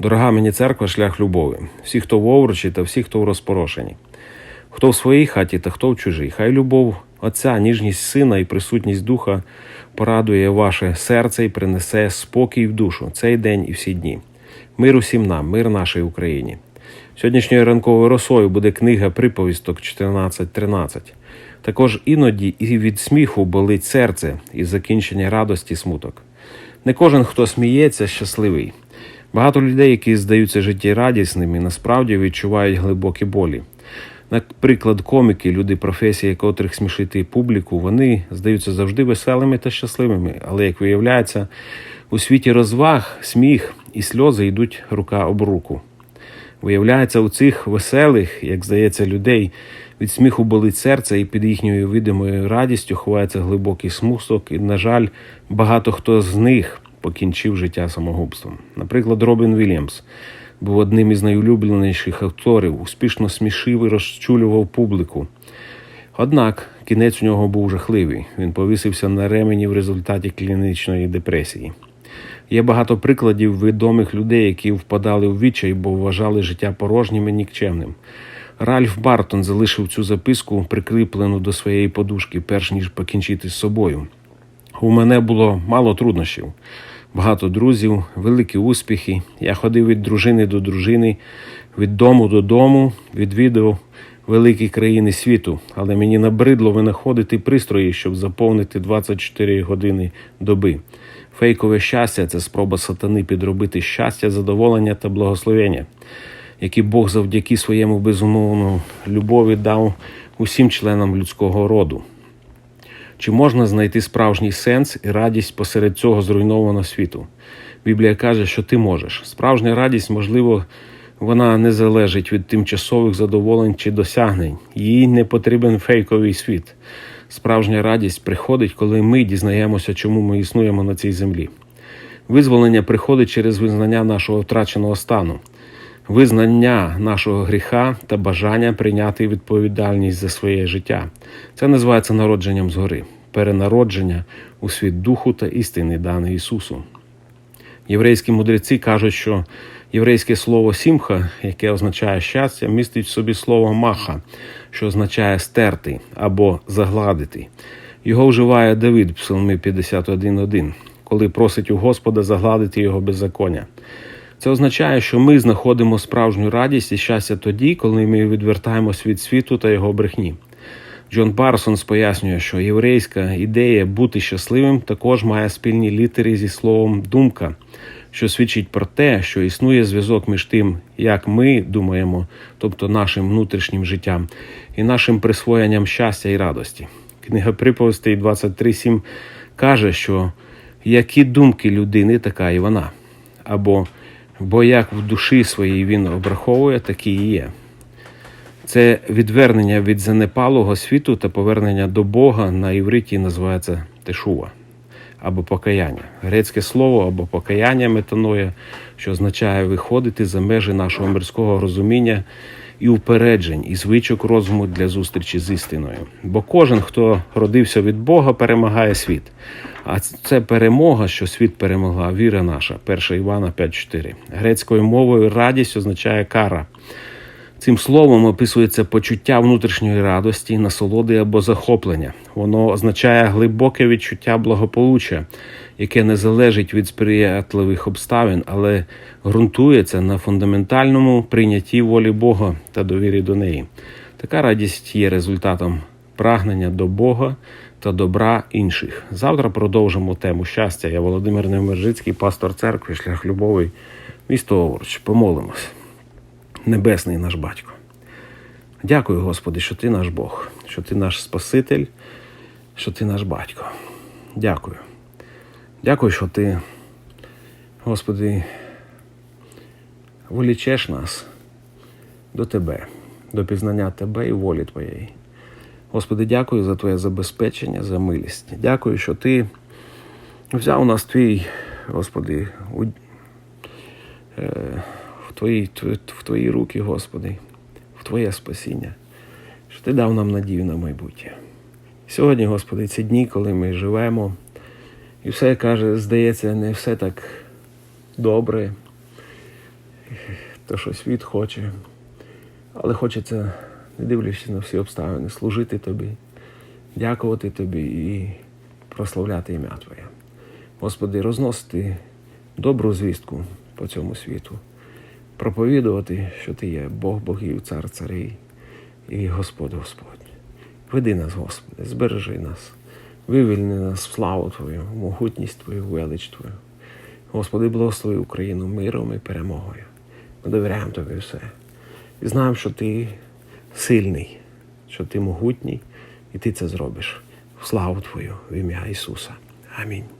Дорога мені церква, шлях любові. Всі, хто в овручі та всі, хто в розпорошенні. Хто в своїй хаті та хто в чужій. Хай любов Отця, ніжність сина і присутність духа порадує ваше серце і принесе спокій в душу цей день і всі дні. Мир усім нам, мир нашій Україні. Сьогоднішньою ранковою росою буде книга приповісток 14.13. Також іноді і від сміху болить серце, і закінчення радості смуток. Не кожен, хто сміється, щасливий. Багато людей, які здаються життєрадісними, насправді відчувають глибокі болі. Наприклад, коміки, люди професії, котрих смішити публіку, вони здаються завжди веселими та щасливими. Але як виявляється, у світі розваг, сміх і сльози йдуть рука об руку. Виявляється, у цих веселих, як здається, людей від сміху болить серце, і під їхньою видимою радістю ховається глибокий смуток, і, на жаль, багато хто з них покінчив життя самогубством. Наприклад, Робін Вільямс був одним із найулюбленіших акторів, успішно смішив і розчулював публіку. Однак кінець у нього був жахливий. Він повісився на ремені в результаті клінічної депресії. Є багато прикладів відомих людей, які впадали в відчай, бо вважали життя порожнім і нікчемним. Ральф Бартон залишив цю записку прикріплену до своєї подушки, перш ніж покінчити з собою. У мене було мало труднощів, багато друзів, великі успіхи. Я ходив від дружини до дружини, від дому до дому, відвідав великі країни світу, але мені набридло винаходити пристрої, щоб заповнити 24 години доби. Фейкове щастя це спроба сатани підробити щастя, задоволення та благословення, які Бог завдяки своєму безумовному любові дав усім членам людського роду. Чи можна знайти справжній сенс і радість посеред цього зруйнованого світу? Біблія каже, що ти можеш. Справжня радість, можливо, вона не залежить від тимчасових задоволень чи досягнень. Їй не потрібен фейковий світ. Справжня радість приходить, коли ми дізнаємося, чому ми існуємо на цій землі. Визволення приходить через визнання нашого втраченого стану, визнання нашого гріха та бажання прийняти відповідальність за своє життя. Це називається народженням згори, перенародження у світ духу та істини, даний Ісусу. Єврейські мудреці кажуть, що єврейське слово сімха, яке означає щастя, містить в собі слово маха, що означає стерти або загладити. Його вживає Давид в Псалмі 51.1, коли просить у Господа загладити його беззаконня. Це означає, що ми знаходимо справжню радість і щастя тоді, коли ми відвертаємось від світу та його брехні. Джон Парсонс пояснює, що єврейська ідея бути щасливим також має спільні літери зі словом думка, що свідчить про те, що існує зв'язок між тим, як ми думаємо, тобто нашим внутрішнім життям, і нашим присвоєнням щастя і радості. Книга приповістей 23.7 каже, що які думки людини, така і вона, або бо як в душі своїй він обраховує, такі і є. Це відвернення від занепалого світу та повернення до Бога на івриті називається тешува або покаяння. Грецьке слово або покаяння метаноя, що означає виходити за межі нашого мирського розуміння і упереджень, і звичок розуму для зустрічі з істиною. Бо кожен, хто родився від Бога, перемагає світ. А це перемога, що світ перемогла, віра наша, 1 Івана 5.4. Грецькою мовою радість означає кара. Цим словом описується почуття внутрішньої радості, насолоди або захоплення. Воно означає глибоке відчуття благополуччя, яке не залежить від сприятливих обставин, але ґрунтується на фундаментальному прийнятті волі Бога та довірі до неї. Така радість є результатом прагнення до Бога та добра інших. Завтра продовжимо тему щастя. Я Володимир Невмержицький, пастор церкви, шлях любовий, місто Овруч. Помолимось. Небесний наш батько. Дякую, Господи, що Ти наш Бог, що Ти наш Спаситель, що Ти наш батько. Дякую. Дякую, що Ти, Господи, волічеш нас до Тебе, до пізнання Тебе і волі Твоєї. Господи, дякую за Твоє забезпечення, за милість. Дякую, що Ти взяв нас Твій, Господи, Твої, в Твої руки, Господи, в Твоє спасіння, що Ти дав нам надію на майбутнє. Сьогодні, Господи, ці дні, коли ми живемо, і все каже, здається, не все так добре. то, що світ хоче. Але хочеться, не дивлячись на всі обставини, служити тобі, дякувати тобі і прославляти ім'я Твоє. Господи, розносити добру звістку по цьому світу, проповідувати, що Ти є Бог богів, цар царей і Господь Господь. Веди нас, Господи, збережи нас, вивільни нас в славу Твою, в могутність Твою, велич Твою. Господи, благослови Україну миром і перемогою. Ми довіряємо Тобі все. І знаємо, що Ти сильний, що Ти могутній, і Ти це зробиш. В славу Твою, в ім'я Ісуса. Амінь.